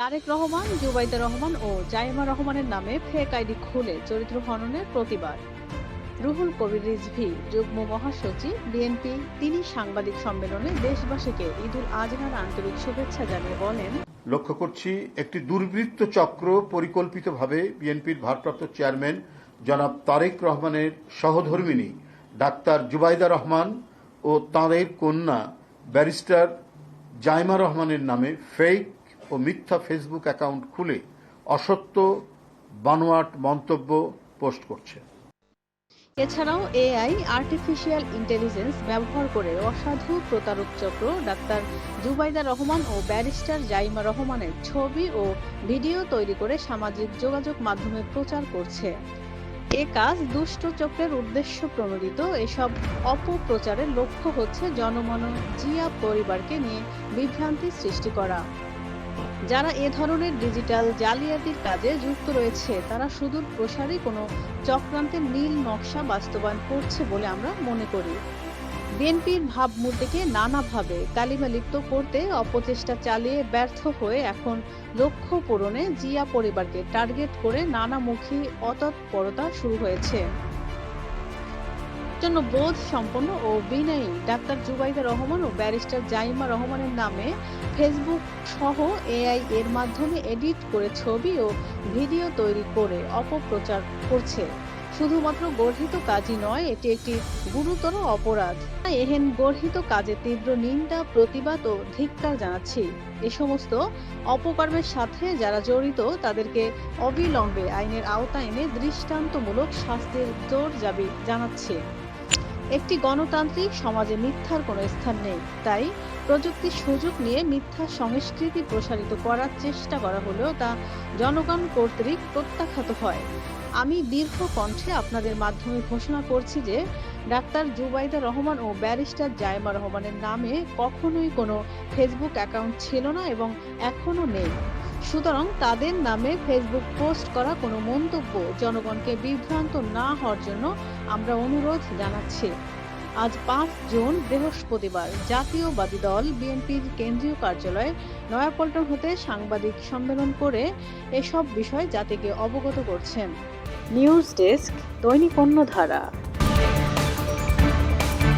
তারেক রহমান, জুবাইদা রহমান ও জাইমা রহমানের নামে fake ID খুলে চরিত্র হননের প্রতিবাদ। রুহুল কবির রিজভি, যুগ্ম মহাসচিব, বিএনপি, তিনি সাংবাদিক সম্মেলনে দেশবাসীকে ঈদুল আজহার আন্তরিক শুভেচ্ছা জানিয়ে বলেন, লক্ষ্য করছি একটি দুর্বৃত্ত চক্র পরিকল্পিতভাবে বিএনপির ভারপ্রাপ্ত চেয়ারম্যান জনাব তারেক রহমানের সহধর্মিনী ডাক্তার জুবাইদা রহমান ও তাঁদের কন্যা ব্যারিস্টার জাইমা রহমানের নামে ফেক ও মিথ্যা ফেসবুক অ্যাকাউন্ট খুলে অসত্য বানোয়াট মন্তব্য পোস্ট করছে। এছাড়াও এআই, আর্টিফিশিয়াল ইন্টেলিজেন্স ব্যবহার করে অসাধু প্রতারক চক্র, ডাক্তার জুবাইদা রহমান ও ব্যারিস্টার জাইমা রহমানের ছবি ও ভিডিও তৈরি করে সামাজিক যোগাযোগ মাধ্যমে প্রচার করছে। এ কাজ দুষ্ট চক্রের উদ্দেশ্য প্রণোদিত। এসব অপপ্রচারের লক্ষ্য হচ্ছে জনমন জিয়া পরিবারকে নিয়ে বিভ্রান্তি সৃষ্টি করা। যারা এ ধরনের ডিজিটাল জালিয়াতির কাজে যুক্ত রয়েছে, তারা সুদূর প্রসারী কোনো চক্রান্তের নীল নকশা বাস্তবায়ন করছে বলে আমরা মনে করি। বিএনপির ভাবমূর্তিকে নানাভাবে কালিমা লিপ্ত করতে অপচেষ্টা চালিয়ে ব্যর্থ হয়ে এখন লক্ষ্য পূরণে জিয়া পরিবারকে টার্গেট করে নানামুখী অতৎপরতা শুরু হয়েছে। জন্য বোধ সম্পন্ন ও বিনয়ী ডাক্তার জুবাইদা রহমান ও ব্যারিস্টার জাইমা রহমানের নামে ফেসবুক সহ এআই এর মাধ্যমে এডিট করে ছবি ও ভিডিও তৈরি করে অপপ্রচার করছে। শুধুমাত্র গর্হিত কাজই নয়, এটি একটি গুরুতর অপরাধ। এহেন গর্হিত কাজে তীব্র নিন্দা, প্রতিবাদ ও ধিক্কার জানাচ্ছি। এ সমস্ত অপকর্মের সাথে যারা জড়িত, তাদেরকে অবিলম্বে আইনের আওতায় এনে দৃষ্টান্তমূলক শাস্তির জোর দাবি জানাচ্ছি। একটি গণতান্ত্রিক সমাজে মিথ্যার কোনো স্থান নেই। তাই প্রযুক্তির সুযোগ নিয়ে মিথ্যা সংস্কৃতি প্রসারিত করার চেষ্টা করা হলেও তা জনগণ কর্তৃক প্রত্যাখ্যাত হয়। আমি দীর্ঘ কণ্ঠে আপনাদের মাধ্যমে ঘোষণা করছি যে ডাক্তার জুবাইদা রহমান ও ব্যারিস্টার জায়মা রহমানের নামে কখনোই কোনো ফেসবুক অ্যাকাউন্ট ছিল না এবং এখনও নেই। সুতরাং তাদের নামে ফেসবুক পোস্ট করা কোনো মন্তব্য জনগণকে বিভ্রান্ত না হওয়ার জন্য আমরা অনুরোধ জানাচ্ছি। আজ পাঁচ জুন, বৃহস্পতিবার, জাতীয়বাদী দল বিএনপির কেন্দ্রীয় কার্যালয়ে নয়াপল্টন হতে সাংবাদিক সম্মেলন করে এসব বিষয় জাতিকে অবগত করছেন। নিউজ ডেস্ক, দৈনিক অন্যধারা